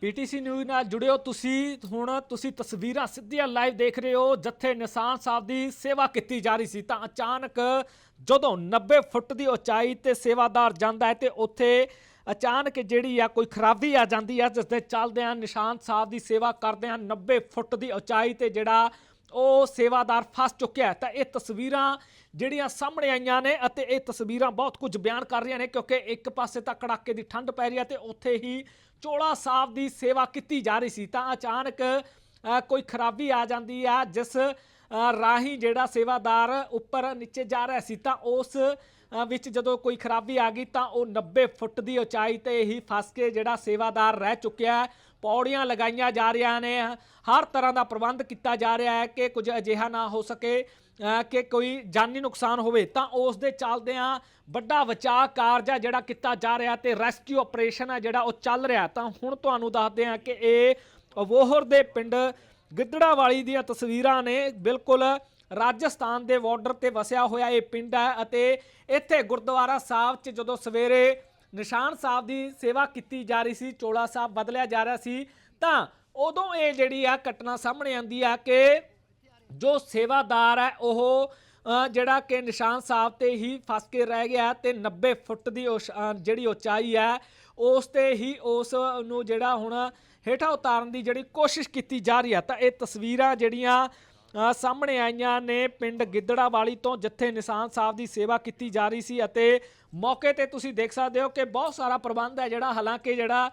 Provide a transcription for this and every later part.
PTC news ਨਾਲ ਜੁੜਿਓ। ਤੁਸੀਂ ਹੁਣ ਤੁਸੀਂ ਤਸਵੀਰਾਂ ਸਿੱਧੀਆਂ ਲਾਈਵ ਦੇਖ ਰਹੇ ਹੋ, ਜਿੱਥੇ ਨਿਸ਼ਾਨ ਸਾਹਿਬ ਦੀ ਸੇਵਾ ਕੀਤੀ ਜਾ ਰਹੀ ਸੀ। ਤਾਂ ਅਚਾਨਕ ਜਦੋਂ 90 ਫੁੱਟ ਦੀ ਉਚਾਈ ਤੇ ਸੇਵਾਦਾਰ ਜਾਂਦਾ ਹੈ ਤੇ ਉੱਥੇ ਅਚਾਨਕ ਜਿਹੜੀ ਆ ਕੋਈ ਖਰਾਬੀ ਆ ਜਾਂਦੀ ਆ ਜਿਸ ਦੇ ਚੱਲਦਿਆਂ ਨਿਸ਼ਾਨ ਸਾਹਿਬ ਦੀ ਸੇਵਾ ਕਰਦਿਆਂ ਹਨ 90 ਫੁੱਟ ਦੀ ਉਚਾਈ ਤੇ ਜਿਹੜਾ ਉਹ ਸੇਵਾਦਾਰ ਫਸ ਚੁੱਕਿਆ ਤਾਂ ਇਹ ਤਸਵੀਰਾਂ ਜਿਹੜੀਆਂ ਸਾਹਮਣੇ ਆਈਆਂ ਨੇ ਅਤੇ ਇਹ ਤਸਵੀਰਾਂ ਬਹੁਤ ਕੁਝ ਬਿਆਨ ਕਰ ਰਹੀਆਂ ਨੇ, ਕਿਉਂਕਿ ਇੱਕ ਪਾਸੇ ਤਾਂ ਕੜਾਕੇ ਦੀ ਠੰਡ ਪੈ ਰਹੀ ਹੈ ਤੇ ਉੱਥੇ ਹੀ ਚੋਲਾ ਸਾਹਿਬ ਦੀ ਸੇਵਾ ਕੀਤੀ ਜਾ ਰਹੀ ਸੀ, ਤਾਂ ਅਚਾਨਕ ਕੋਈ ਖਰਾਬੀ ਆ ਜਾਂਦੀ ਆ, ਜਿਸ ਰਾਹੀਂ ਜਿਹੜਾ ਸੇਵਾਦਾਰ ਉੱਪਰ ਨੀਚੇ ਜਾ ਰਿਹਾ ਸੀ, ਤਾਂ ਉਸ ਵਿੱਚ ਜਦੋਂ ਕੋਈ ਖਰਾਬੀ ਆ ਗਈ, ਤਾਂ ਉਹ 90 ਫੁੱਟ ਦੀ ਉਚਾਈ ਤੇ ਹੀ ਫਸ ਕੇ ਜਿਹੜਾ ਸੇਵਾਦਾਰ ਰਹਿ ਚੁੱਕਿਆ ਪੌੜੀਆਂ ਲਗਾਈਆਂ ਜਾ ਰਹੀਆਂ ਨੇ। ਹਰ ਤਰ੍ਹਾਂ ਦਾ ਪ੍ਰਬੰਧ ਕੀਤਾ ਜਾ ਰਿਹਾ ਹੈ ਕਿ ਕੁਝ ਅਜਿਹਾ ਨਾ ਹੋ ਸਕੇ। ਕਿ ਕੋਈ ਜਾਨੀ ਨੁਕਸਾਨ ਹੋਵੇ, ਤਾਂ ਉਸ ਦੇ ਚੱਲਦਿਆਂ ਵੱਡਾ ਬਚਾਅ ਕਾਰਜ ਆ ਜਿਹੜਾ ਕੀਤਾ ਜਾ ਰਿਹਾ ਤੇ ਰੈਸਕਿਊ ਆਪਰੇਸ਼ਨ ਆ ਜਿਹੜਾ ਉਹ ਚੱਲ ਰਿਹਾ। ਤਾਂ ਹੁਣ ਤੁਹਾਨੂੰ ਦੱਸਦੇ ਹਾਂ ਕਿ ਇਹ ਅਬੋਹਰ ਦੇ ਪਿੰਡ ਗਿੱਦੜਾਵਾਲੀ ਦੀਆਂ ਤਸਵੀਰਾਂ ਨੇ ਬਿਲਕੁਲ ਰਾਜਸਥਾਨ ਦੇ ਬਾਰਡਰ ਤੇ ਵਸਿਆ ਹੋਇਆ ਇਹ ਪਿੰਡ ਹੈ ਅਤੇ ਇੱਥੇ ਗੁਰਦੁਆਰਾ ਸਾਹਿਬ 'ਚ ਜਦੋਂ ਸਵੇਰੇ ਨਿਸ਼ਾਨ ਸਾਹਿਬ ਦੀ ਸੇਵਾ ਕੀਤੀ ਜਾ ਰਹੀ ਸੀ, ਚੋਲਾ ਸਾਹਿਬ ਬਦਲਿਆ ਜਾ ਰਿਹਾ ਸੀ, ਤਾਂ ਉਦੋਂ ਇਹ ਜਿਹੜੀ ਆ ਘਟਨਾ ਸਾਹਮਣੇ ਆਂਦੀ ਆ ਕਿ ਜੋ ਸੇਵਾਦਾਰ ਹੈ, ਉਹ ਜਿਹੜਾ ਕਿ ਨਿਸ਼ਾਨ ਸਾਹਿਬ ਤੇ ਹੀ ਫਸ ਕੇ ਰਹਿ ਗਿਆ ਤੇ 90 ਫੁੱਟ ਦੀ ਉਸ- ਜਿਹੜੀ ਉਚਾਈ ਹੈ, ਉਸ ਤੇ ਹੀ ਉਸ ਨੂੰ ਜਿਹੜਾ ਹੁਣ ਹੇਠਾਂ ਉਤਾਰਨ ਦੀ ਜਿਹੜੀ ਕੋਸ਼ਿਸ਼ ਕੀਤੀ ਜਾ ਰਹੀ ਹੈ। ਤਾਂ ਇਹ ਤਸਵੀਰਾਂ ਜਿਹੜੀਆਂ ਸਾਹਮਣੇ ਆਈਆਂ ਨੇ ਪਿੰਡ ਗਿੱਦੜਾਵਾਲੀ ਤੋਂ, ਜਿੱਥੇ ਨਿਸ਼ਾਨ ਸਾਹਿਬ ਦੀ ਸੇਵਾ ਕੀਤੀ ਜਾ ਰਹੀ ਸੀ ਅਤੇ ਮੌਕੇ ਤੇ ਤੁਸੀਂ ਦੇਖ ਸਕਦੇ ਹੋ ਕਿ ਬਹੁਤ ਸਾਰਾ ਪ੍ਰਬੰਧ ਹੈ ਜਿਹੜਾ, ਹਾਲਾਂਕਿ ਜਿਹੜਾ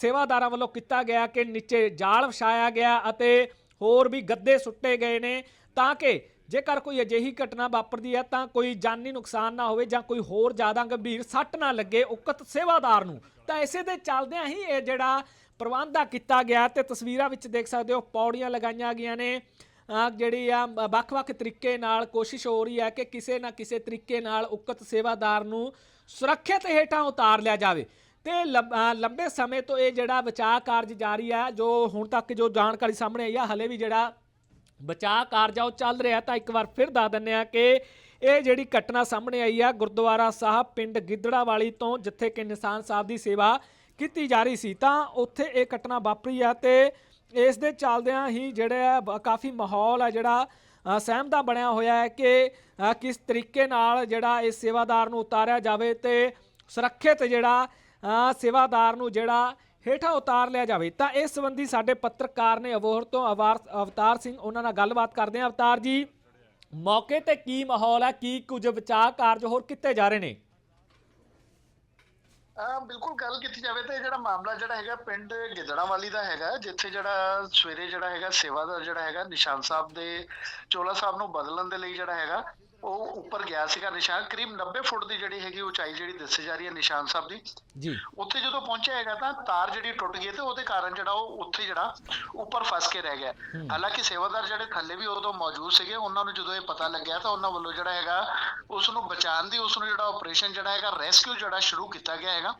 ਸੇਵਾਦਾਰਾਂ ਵੱਲੋਂ ਕੀਤਾ ਗਿਆ ਕਿ ਨੀਚੇ ਜਾਲ ਵਿਛਾਇਆ ਗਿਆ ਅਤੇ ਹੋਰ ਵੀ ਗੱਦੇ ਸੁੱਟੇ ਗਏ ਨੇ। ਤਾਂ ਕਿ ਜੇਕਰ ਕੋਈ ਅਜਿਹੀ ਘਟਨਾ ਵਾਪਰਦੀ ਹੈ, ਤਾਂ ਕੋਈ ਜਾਨੀ ਨੁਕਸਾਨ ਨਾ ਹੋਵੇ ਜਾਂ ਕੋਈ ਹੋਰ ਜ਼ਿਆਦਾ ਗੰਭੀਰ ਸੱਟ ਨਾ ਲੱਗੇ ਉਕਤ ਸੇਵਾਦਾਰ ਨੂੰ। ਤਾਂ ਇਸੇ ਦੇ ਚੱਲਦਿਆਂ ਹੀ ਇਹ ਜਿਹੜਾ ਪ੍ਰਬੰਧ ਕੀਤਾ ਗਿਆ ਤੇ ਤਸਵੀਰਾਂ ਵਿੱਚ ਦੇਖ ਸਕਦੇ ਹੋ, ਪੌੜੀਆਂ ਲਗਾਈਆਂ ਗਈਆਂ ਨੇ। ਜਿਹੜੀ ਆ ਬ- ਵੱਖ-ਵੱਖ ਤਰੀਕੇ ਨਾਲ ਕੋਸ਼ਿਸ਼ ਹੋ ਰਹੀ ਹੈ ਕਿ ਕਿਸੇ ਨਾ ਕਿਸੇ ਤਰੀਕੇ ਨਾਲ ਉਕਤ ਸੇਵਾਦਾਰ ਨੂੰ ਸੁਰੱਖਿਅਤ ਹੇਠਾਂ ਉਤਾਰ ਲਿਆ ਜਾਵੇ। ਤੇ ਲੰਬ- ਲੰਬੇ ਸਮੇਂ ਤੋਂ ਇਹ ਜਿਹੜਾ ਬਚਾਅ ਕਾਰਜ ਜਾਰੀ ਹੈ ਜੋ ਹੁਣ ਤੱਕ ਜੋ ਜਾਣਕਾਰੀ ਸਾਹਮਣੇ ਆਈ ਹੈ ਹਲੇ ਵੀ ਜਿਹੜਾ ਬਚਾਅ ਕਾਰਜ ਆ, ਉਹ ਚੱਲ ਰਿਹਾ ਤਾਂ ਇੱਕ ਵਾਰ ਫਿਰ ਦੱਸ ਦਿੰਨੇ ਆ ਕਿ ਇਹ ਜਿਹੜੀ ਘਟਨਾ ਸਾਹਮਣੇ ਆਈ ਆ, ਗੁਰਦੁਆਰਾ ਸਾਹਿਬ ਪਿੰਡ ਗਿੱਦੜਾਵਾਲੀ ਤੋਂ, ਜਿੱਥੇ ਕਿ ਨਿਸ਼ਾਨ ਸਾਹਿਬ ਦੀ ਸੇਵਾ ਕੀਤੀ ਜਾ ਰਹੀ ਸੀ, ਤਾਂ ਉੱਥੇ ਇਹ ਘਟਨਾ ਵਾਪਰੀ ਆ ਤੇ ਇਸ ਦੇ ਚੱਲਦਿਆਂ ਹੀ ਜਿਹੜਾ ਬ- ਕਾਫੀ ਮਾਹੌਲ ਆ ਜਿਹੜਾ ਸਹਿਮ ਦਾ ਬਣਿਆ ਹੋਇਆ ਹੈ ਕਿ ਕਿਸ ਤਰੀਕੇ ਨਾਲ ਜਿਹੜਾ ਇਸ ਸੇਵਾਦਾਰ ਨੂੰ ਉਤਾਰਿਆ ਜਾਵੇ ਤੇ ਸੁਰੱਖਿਅਤ ਜਿਹੜਾ ਸੇਵਾਦਾਰ ਨੂੰ ਜਿਹੜਾ ਹੇਠਾਂ ਉਤਾਰ ਲਿਆ ਜਾਵੇ। ਤਾਂ ਇਸ ਸੰਬੰਧੀ ਸਾਡੇ ਪੱਤਰਕਾਰ ਨੇ ਅਬੋਹਰ ਤੋਂ ਅਵਤਾਰ ਸਿੰਘ ਉਹਨਾਂ ਨਾਲ ਗੱਲਬਾਤ ਕਰਦੇ ਹਾਂ। ਅਵਤਾਰ ਜੀ, ਮੌਕੇ ਤੇ ਕੀ ਮਾਹੌਲ ਹੈ? ਕੀ ਕੁਝ ਬਚਾਅ ਕਾਰਜ ਹੋਰ ਕਿੱਥੇ ਜਾ ਰਹੇ ਨੇ? ਹਾਂ ਬਿਲਕੁਲ ਗੱਲ ਕੀਤੀ ਜਾਵੇ ਤਾਂ ਜਿਹੜਾ ਮਾਮਲਾ ਜਿਹੜਾ ਹੈਗਾ ਪਿੰਡ ਗਿੱਦੜਾਵਾਲੀ ਦਾ ਹੈਗਾ, ਜਿੱਥੇ ਜਿਹੜਾ ਸਵੇਰੇ ਜਿਹੜਾ ਹੈਗਾ ਸੇਵਾਦਾਰ ਜਿਹੜਾ ਹੈਗਾ ਨਿਸ਼ਾਨ ਸਾਹਿਬ ਦੇ ਚੋਲਾ ਸਾਹਿਬ ਨੂੰ ਬਦਲਣ ਦੇ ਲਈ ਜਿਹੜਾ ਹੈਗਾ ਉਹ ਉੱਪਰ ਗਿਆ ਸੀਗਾ ਨਿਸ਼ਾਨ ਕਰੀਬ 90 ਫੁੱਟ ਦੀ ਜਿਹੜੀ ਹੈਗੀ ਉਚਾਈ ਜਿਹੜੀ ਦੱਸੀ ਜਾ ਰਹੀ ਹੈ ਨਿਸ਼ਾਨ ਸਾਹਿਬ ਦੀ। ਜੀ। ਉੱਥੇ ਜਦੋਂ ਪਹੁੰਚਿਆ ਹੈਗਾ ਤਾਂ ਤਾਰ ਜਿਹੜੀ ਟੁੱਟ ਗਈ ਤੇ ਉਹਦੇ ਕਾਰਨ ਜਿਹੜਾ ਉਹ ਉੱਥੇ ਜਿਹੜਾ ਉੱਪਰ ਫਸ ਕੇ ਰਹਿ ਗਿਆ। ਹਾਲਾਂਕਿ ਸੇਵਾਦਾਰ ਜਿਹੜੇ ਥੱਲੇ ਵੀ ਉਦੋਂ ਮੌਜੂਦ ਸੀਗੇ ਉਹਨਾਂ ਨੂੰ ਜਦੋਂ ਇਹ ਪਤਾ ਲੱਗਿਆ ਤਾਂ ਉਹਨਾਂ ਵੱਲੋਂ ਜਿਹੜਾ ਹੈਗਾ ਉਸ ਨੂੰ ਬਚਾਉਣ ਦੀ ਉਸ ਨੂੰ ਜਿਹੜਾ ਆਪਰੇਸ਼ਨ ਜਿਹੜਾ ਹੈਗਾ ਰੈਸਕਿਊ ਜਿਹੜਾ ਸ਼ੁਰੂ ਕੀਤਾ ਗਿਆ ਹੈਗਾ।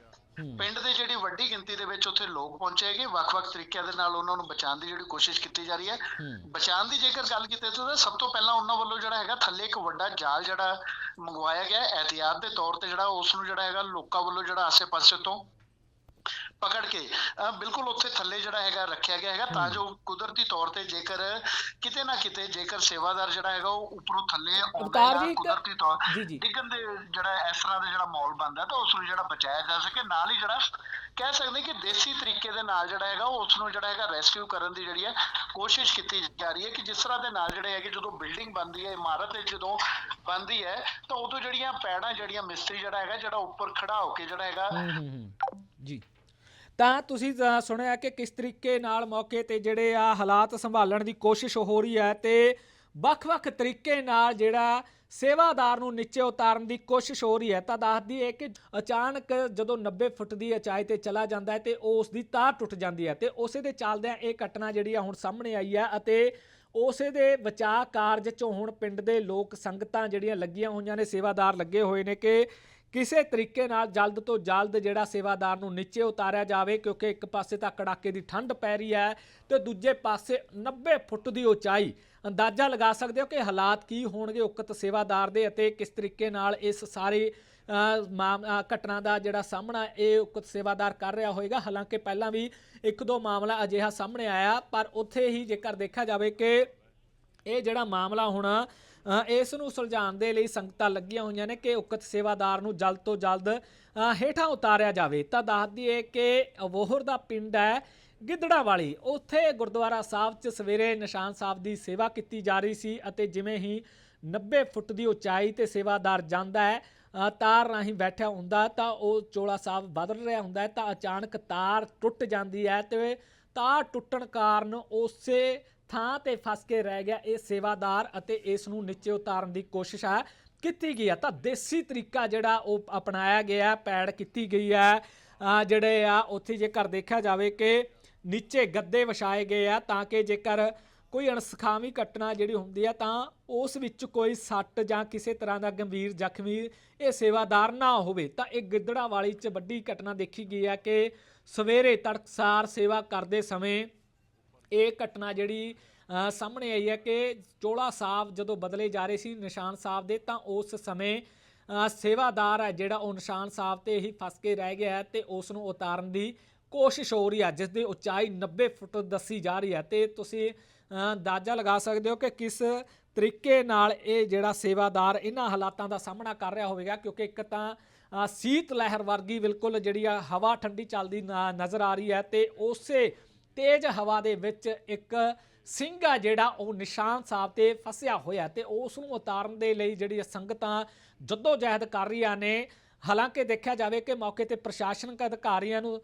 ਪਿੰਡ ਦੇ ਜਿਹੜੀ ਵੱਡੀ ਗਿਣਤੀ ਦੇ ਵਿੱਚ ਉੱਥੇ ਲੋਕ ਪਹੁੰਚੇ ਹੈਗੇ ਵੱਖ-ਵੱਖ ਤਰੀਕਿਆਂ ਦੇ ਨਾਲ ਉਹਨਾਂ ਨੂੰ ਬਚਾਉਣ ਦੀ ਜਿਹੜੀ ਕੋਸ਼ਿਸ਼ ਕੀਤੀ ਜਾ ਰਹੀ ਹੈ। ਬਚਾਉਣ ਦੀ ਜੇਕਰ ਗੱਲ ਕੀਤੀ ਤਾਂ ਸਭ ਤੋਂ ਪਹਿਲਾਂ ਉਹਨਾਂ ਵੱਲੋਂ ਜਿਹੜਾ ਹੈਗਾ ਥੱਲੇ ਇੱਕ ਵੱਡਾ ਜਾਲ ਜਿਹੜਾ ਮੰਗਵਾਇਆ ਗਿਆ ਹੈ, ਇਹਤਿਆਤ ਦੇ ਤੌਰ ਤੇ ਜਿਹੜਾ ਉਸ ਨੂੰ ਜਿਹੜਾ ਹੈਗਾ ਲੋਕਾਂ ਵੱਲੋਂ ਜਿਹੜਾ ਆਸੇ-ਪਾਸੇ ਤੋਂ ਪਕੜ ਕੇ। ਬਿਲਕੁਲ ਉੱਥੇ ਥੱਲੇ ਜਿਹੜਾ ਹੈਗਾ ਰੱਖਿਆ ਗਿਆ ਹੈਗਾ ਤਾਂ ਜੋ ਕੁਦਰਤੀ ਤੌਰ ਤੇ ਜੇਕਰ ਕਿਤੇ ਨਾ ਕਿਤੇ ਜੇਕਰ ਸੇਵਾਦਾਰ ਜਿਹੜਾ ਹੈਗਾ ਉਹ ਉੱਪਰੋਂ ਥੱਲੇ ਆਉਂਦਾ ਕੁਦਰਤੀ ਤੌਰ। ਡਿੱਗਣ ਦੇ ਜਿਹੜਾ ਇਸ ਤਰ੍ਹਾਂ ਦਾ ਜਿਹੜਾ ਮਾਹੌਲ ਬਣਦਾ ਤਾਂ ਉਸ ਨੂੰ ਜਿਹੜਾ ਬਚਾਇਆ ਜਾ ਸਕੇ। ਨਾਲ ਹੀ ਜਿਹੜਾ ਕਹਿ ਸਕਦੇ ਕਿ ਦੇਸੀ ਤਰੀਕੇ ਦੇ ਨਾਲ ਜਿਹੜਾ ਹੈਗਾ ਉਸ ਨੂੰ ਜਿਹੜਾ ਹੈਗਾ ਰੈਸਕਿਊ ਕਰਨ ਦੀ ਜਿਹੜੀ ਹੈ ਕੋਸ਼ਿਸ਼ ਕੀਤੀ ਜਾ ਰਹੀ ਹੈ ਕਿ ਜਿਸ ਤਰ੍ਹਾਂ ਦੇ ਨਾਲ ਜਿਹੜੇ ਹੈਗੇ ਜਦੋਂ ਬਿਲਡਿੰਗ ਬਣਦੀ ਹੈ ਇਮਾਰਤ ਜਦੋਂ ਬਣਦੀ ਹੈ ਤਾਂ ਉਦੋਂ ਜਿਹੜੀਆਂ ਪੈੜਾਂ ਜਿਹੜੀਆਂ ਮਿਸਤਰੀ ਜਿਹੜਾ ਹੈਗਾ ਜਿਹੜਾ ਉੱਪਰ ਖੜਾ ਹੋ ਕੇ ਜਿਹੜਾ ਹੈਗਾ ਜੀ। ਤਾਂ ਤੁਸੀਂ ਸੁਣਿਆ ਕਿ ਕਿਸ ਤਰੀਕੇ ਨਾਲ ਮੌਕੇ ਤੇ ਜਿਹੜੇ ਆ ਹਾਲਾਤ ਸੰਭਾਲਣ ਦੀ ਕੋਸ਼ਿਸ਼ ਹੋ ਰਹੀ ਹੈ ਤੇ ਵੱਖ-ਵੱਖ ਤਰੀਕੇ ਨਾਲ ਜਿਹੜਾ ਸੇਵਾਦਾਰ ਨੂੰ ਨੀਚੇ ਉਤਾਰਨ ਦੀ ਕੋਸ਼ਿਸ਼ ਹੋ ਰਹੀ ਹੈ, ਤਾਂ ਦੱਸਦੀ ਹੈ ਕਿ ਅਚਾਨਕ ਜਦੋਂ 90 ਫੁੱਟ ਦੀ ਉਚਾਈ ਤੇ ਚਲਾ ਜਾਂਦਾ ਹੈ ਤੇ ਉਸ ਦੀ ਤਾਰ ਟੁੱਟ ਜਾਂਦੀ ਹੈ ਤੇ ਉਸੇ ਦੇ ਚੱਲਦਿਆਂ ਇਹ ਘਟਨਾ ਜਿਹੜੀ ਆ ਹੁਣ ਸਾਹਮਣੇ ਆਈ ਹੈ ਅਤੇ ਉਸੇ ਦੇ ਬਚਾਅ ਕਾਰਜ ਚੋਂ ਹੁਣ ਪਿੰਡ ਦੇ ਲੋਕ ਸੰਗਤਾਂ ਜਿਹੜੀਆਂ ਲੱਗੀਆਂ ਹੋਈਆਂ ਨੇ, ਸੇਵਾਦਾਰ ਲੱਗੇ ਹੋਏ ਨੇ ਕਿ ਕਿਸੇ ਤਰੀਕੇ ਨਾਲ ਜਲਦ ਤੋਂ ਜਲਦ ਜਿਹੜਾ ਸੇਵਾਦਾਰ ਨੂੰ ਨੀਚੇ ਉਤਾਰਿਆ ਜਾਵੇ, ਕਿਉਂਕਿ ਇੱਕ ਪਾਸੇ ਤਾਂ ਕੜਾਕੇ ਦੀ ਠੰਡ ਪੈ ਰਹੀ ਹੈ ਤੇ ਦੂਜੇ ਪਾਸੇ 90 ਫੁੱਟ ਦੀ ਉਚਾਈ। ਅੰਦਾਜ਼ਾ ਲਗਾ ਸਕਦੇ ਹੋ ਕਿ ਹਾਲਾਤ ਕੀ ਹੋਣਗੇ ਉਕਤ ਸੇਵਾਦਾਰ ਦੇ ਅਤੇ ਕਿਸ ਤਰੀਕੇ ਨਾਲ ਇਸ ਸਾਰੇ ਮਾਮ- ਘਟਨਾ ਦਾ ਜਿਹੜਾ ਸਾਹਮਣਾ ਇਹ ਉਕਤ ਸੇਵਾਦਾਰ ਕਰ ਰਿਹਾ ਹੋਏਗਾ। ਹਾਲਾਂਕਿ ਪਹਿਲਾਂ ਵੀ ਇੱਕ ਦੋ ਮਾਮਲਾ ਅਜਿਹਾ ਸਾਹਮਣੇ ਆਇਆ, ਪਰ ਉੱਥੇ ਹੀ ਜੇਕਰ ਦੇਖਿਆ ਜਾਵੇ ਕਿ ਇਹ ਜਿਹੜਾ ਮਾਮਲਾ ਹੁਣ ਇਸ ਨੂੰ ਸੁਲਝਾਉਣ ਦੇ ਲਈ ਸੰਗਤਾਂ ਲੱਗੀਆਂ ਹੋਈਆਂ ਨੇ ਕਿ ਉਕਤ ਸੇਵਾਦਾਰ ਨੂੰ ਜਲਦ ਤੋਂ ਜਲਦ ਹੇਠਾਂ ਉਤਾਰਿਆ ਜਾਵੇ। ਤਾਂ ਦੱਸ ਦਈਏ ਕਿ ਅਬੋਹਰ ਦਾ ਪਿੰਡ ਹੈ ਗਿੱਦੜਾ ਵਾਲੀ। ਉੱਥੇ ਗੁਰਦੁਆਰਾ ਸਾਹਿਬ 'ਚ ਸਵੇਰੇ ਨਿਸ਼ਾਨ ਸਾਹਿਬ ਦੀ ਸੇਵਾ ਕੀਤੀ ਜਾ ਰਹੀ ਸੀ ਅਤੇ ਜਿਵੇਂ ਹੀ 90 ਫੁੱਟ ਦੀ ਉਚਾਈ ਤੇ ਸੇਵਾਦਾਰ ਜਾਂਦਾ ਹੈ ਤਾਰ ਰਾਹੀਂ ਬੈਠਿਆ ਹੁੰਦਾ ਤਾਂ ਉਹ ਚੋਲਾ ਸਾਹਿਬ ਬਦਲ ਰਿਹਾ ਹੁੰਦਾ ਤਾਂ ਅਚਾਨਕ ਤਾਰ ਟੁੱਟ ਜਾਂਦੀ ਹੈ ਤੇ ਤਾਰ ਟੁੱਟਣ ਕਾਰਨ ਉਸੇ ਥਾਂ ਤੇ ਫਸ ਕੇ ਰਹਿ ਗਿਆ ਇਹ ਸੇਵਾਦਾਰ ਅਤੇ ਇਸ ਨੂੰ ਨੀਚੇ ਉਤਾਰਨ ਦੀ ਕੋਸ਼ਿਸ਼ ਹੈ। ਕੀਤੀ ਗਈ ਹੈ। ਤਾਂ ਦੇਸੀ ਤਰੀਕਾ ਜਿਹੜਾ ਉਹ ਅਪਣਾਇਆ ਗਿਆ, ਪੈੜ ਕੀਤੀ ਗਈ ਹੈ। ਜਿਹੜੇ ਆ, ਉੱਥੇ ਜੇਕਰ ਦੇਖਿਆ ਜਾਵੇ ਕਿ ਨੀਚੇ ਗੱਦੇ ਵਿਛਾਏ ਗਏ ਆ, ਤਾਂ ਕਿ ਜੇਕਰ ਕੋਈ ਅਣਸਖਾਵੀ ਘਟਨਾ ਜਿਹੜੀ ਹੁੰਦੀ ਆ, ਤਾਂ ਉਸ ਵਿੱਚ ਕੋਈ ਸੱਟ ਜਾਂ ਕਿਸੇ ਤਰ੍ਹਾਂ ਦਾ ਗੰਭੀਰ ਜ਼ਖਮੀ ਇਹ ਸੇਵਾਦਾਰ ਨਾ ਹੋਵੇ। ਤਾਂ ਇਹ ਗਿੱਦੜਾ ਵਾਲੀ ਚ ਵੱਡੀ ਘਟਨਾ ਦੇਖੀ ਗਈ ਆ ਕਿ ਸਵੇਰੇ ਤੜਕਸਾਰ ਸੇਵਾ ਕਰਦੇ ਸਮੇਂ ਇਹ ਘਟਨਾ ਜਿਹੜੀ ਸਾਹਮਣੇ ਆਈ ਹੈ ਕਿ ਚੋਲਾ ਸਾਹਿਬ ਜਦੋਂ ਬਦਲੇ ਜਾ ਰਹੇ ਸੀ ਨਿਸ਼ਾਨ ਸਾਹਿਬ ਦੇ, ਤਾਂ ਉਸ ਸਮੇਂ ਸੇਵਾਦਾਰ ਹੈ ਜਿਹੜਾ ਉਹ ਨਿਸ਼ਾਨ ਸਾਹਿਬ ਤੇ ਹੀ ਫਸ ਕੇ ਰਹਿ ਗਿਆ ਹੈ ਤੇ ਉਸ ਨੂੰ ਉਤਾਰਨ ਦੀ ਕੋਸ਼ਿਸ਼ ਹੋ ਰਹੀ ਹੈ, ਜਿਸ ਦੀ ਉਚਾਈ 90 ਫੁੱਟ ਦੱਸੀ ਜਾ ਰਹੀ ਹੈ। ਤੇ ਤੁਸੀਂ ਅੰਦਾਜ਼ਾ ਲਗਾ ਸਕਦੇ ਹੋ ਕਿ ਕਿਸ ਤਰੀਕੇ ਨਾਲ ਇਹ ਜਿਹੜਾ ਸੇਵਾਦਾਰ ਇਹਨਾਂ ਹਾਲਾਤਾਂ ਦਾ ਸਾਹਮਣਾ ਕਰ ਰਿਹਾ ਹੋਵੇਗਾ, ਕਿਉਂਕਿ ਇੱਕ ਤਾਂ ਸੀਤ ਲਹਿਰ ਵਰਗੀ ਬਿਲਕੁਲ ਜਿਹੜੀ ਆ ਹਵਾ ਠੰਡੀ ਚੱਲਦੀ ਨ- ਨਜ਼ਰ ਆ ਰਹੀ ਹੈ ਤੇ ਉਸੇ ਤੇਜ਼ ਹਵਾ ਦੇ ਵਿੱਚ ਇੱਕ ਸਿੰਘ ਆ ਜਿਹੜਾ ਉਹ ਨਿਸ਼ਾਨ ਸਾਹਿਬ ਤੇ ਫਸਿਆ ਹੋਇਆ ਤੇ ਉਸ ਨੂੰ ਉਤਾਰਨ ਦੇ ਲਈ ਜਿਹੜੀ ਸੰਗਤਾਂ ਜੱਦੋ ਜਹਿਦ ਕਰ ਰਹੀਆਂ ਨੇ। ਹਾਲਾਂਕਿ ਦੇਖਿਆ ਜਾਵੇ ਕਿ ਮੌਕੇ ਤੇ ਪ੍ਰਸ਼ਾਸਨਿਕ ਅਧਿਕਾਰੀਆਂ ਨੂੰ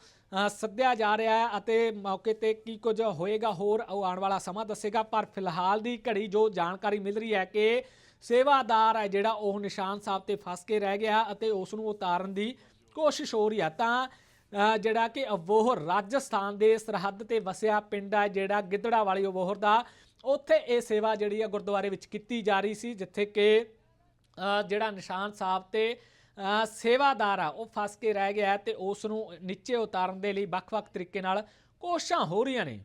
ਸੱਦਿਆ ਜਾ ਰਿਹਾ ਹੈ ਅਤੇ ਮੌਕੇ ਤੇ ਕੀ ਕੁਝ ਹੋਏਗਾ ਹੋਰ ਉਹ ਆਉਣ ਵਾਲਾ ਸਮਾਂ ਦੱਸੇਗਾ, ਪਰ ਫਿਲਹਾਲ ਦੀ ਘੜੀ ਜੋ ਜਾਣਕਾਰੀ ਮਿਲ ਰਹੀ ਹੈ ਕਿ ਸੇਵਾਦਾਰ ਹੈ ਜਿਹੜਾ ਉਹ ਨਿਸ਼ਾਨ ਸਾਹਿਬ ਤੇ ਫਸ ਕੇ ਰਹਿ ਗਿਆ ਅਤੇ ਉਸ ਨੂੰ ਉਤਾਰਨ ਦੀ ਕੋਸ਼ਿਸ਼ ਹੋ ਰਹੀ ਹੈ। ਤਾਂ ਜਿਹੜਾ ਕਿ ਅਬੋਹਰ ਰਾਜਸਥਾਨ ਦੇ ਸਰਹੱਦ ਤੇ ਵਸਿਆ ਪਿੰਡ ਹੈ, ਜਿਹੜਾ ਗਿੱਦੜਾ ਵਾਲੀ ਅਬੋਹਰ ਦਾ। ਉੱਥੇ ਇਹ ਸੇਵਾ ਜਿਹੜੀ ਹੈ ਗੁਰਦੁਆਰੇ ਵਿੱਚ ਕੀਤੀ ਜਾ ਰਹੀ ਸੀ, ਜਿੱਥੇ ਕਿ ਜਿਹੜਾ ਨਿਸ਼ਾਨ ਸਾਹਿਬ ਤੇ ਸੇਵਾਦਾਰ ਆ, ਉਹ ਫਸ ਕੇ ਰਹਿ ਗਿਆ ਹੈ ਤੇ ਉਸ ਨੂੰ ਨੀਚੇ ਉਤਾਰਨ ਦੇ ਲਈ ਵੱਖ-ਵੱਖ ਤਰੀਕੇ ਨਾਲ ਕੋਸ਼ਿਸ਼ਾਂ ਹੋ ਰਹੀਆਂ ਨੇ।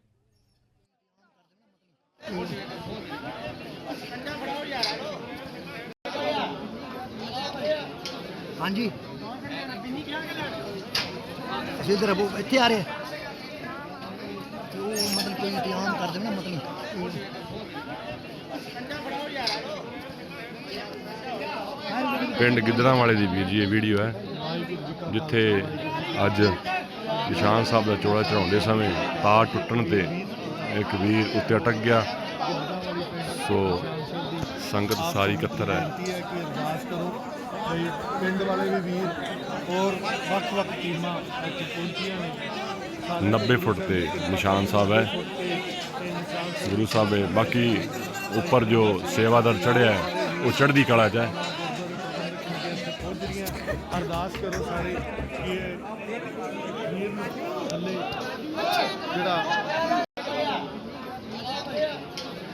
ਹਾਂਜੀ। ਅਸੀਂ ਇਧਰ ਅਬੋ ਇੱਥੇ ਆ ਰਹੇ ਤੇ ਉਹ ਮਤਲਬ ਕੋਈ ਇੰਤਜ਼ਾਮ ਕਰ ਦੇਣਾ ਮਤਲਬ ਪਿੰਡ ਗਿੱਦੜਾਂ ਵਾਲੇ ਦੀ ਵੀਰ ਜੀ, ਇਹ ਵੀਡੀਓ ਹੈ, ਜਿੱਥੇ ਅੱਜ ਨਿਸ਼ਾਨ ਸਾਹਿਬ ਦਾ ਚੋਲਾ ਚੜਾਉਂਦੇ ਸਮੇਂ ਤਾਰ ਟੁੱਟਣ ਤੇ ਇੱਕ ਵੀਰ ਉੱਤੇ ਅਟਕ ਗਿਆ। ਸੋ ਸੰਗਤ ਸਾਰੀ ਇਕੱਤਰ ਹੈ। ਬੇਨਤੀ ਹੈ ਕਿ ਅਰਦਾਸ ਕਰੋ ਤੇ ਪਿੰਡ ਵਾਲੇ ਵੀ ਵੀਰ ਔਰ ਵੱਖ-ਵੱਖ ਟੀਮਾਂ ਇੱਥੇ ਪਹੁੰਚੀਆਂ ਨੇ। ਸਾਰੇ 90 ਫੁੱਟ ਤੇ ਨਿਸ਼ਾਨ ਸਾਹਿਬ ਹੈ। ਗੁਰੂ ਸਾਹਿਬ ਹੈ। ਬਾਕੀ ਉੱਪਰ ਜੋ ਸੇਵਾਦਾਰ ਚੜਿਆ ਹੈ ਉਹ ਚੜ੍ਹਦੀ ਕਲਾ 'ਚ ਹੈ। ਅਰਦਾਸ ਕਰੋ ਸਾਰੇ ਕਿ ਇਹ ਵੀਰ ਨੂੰ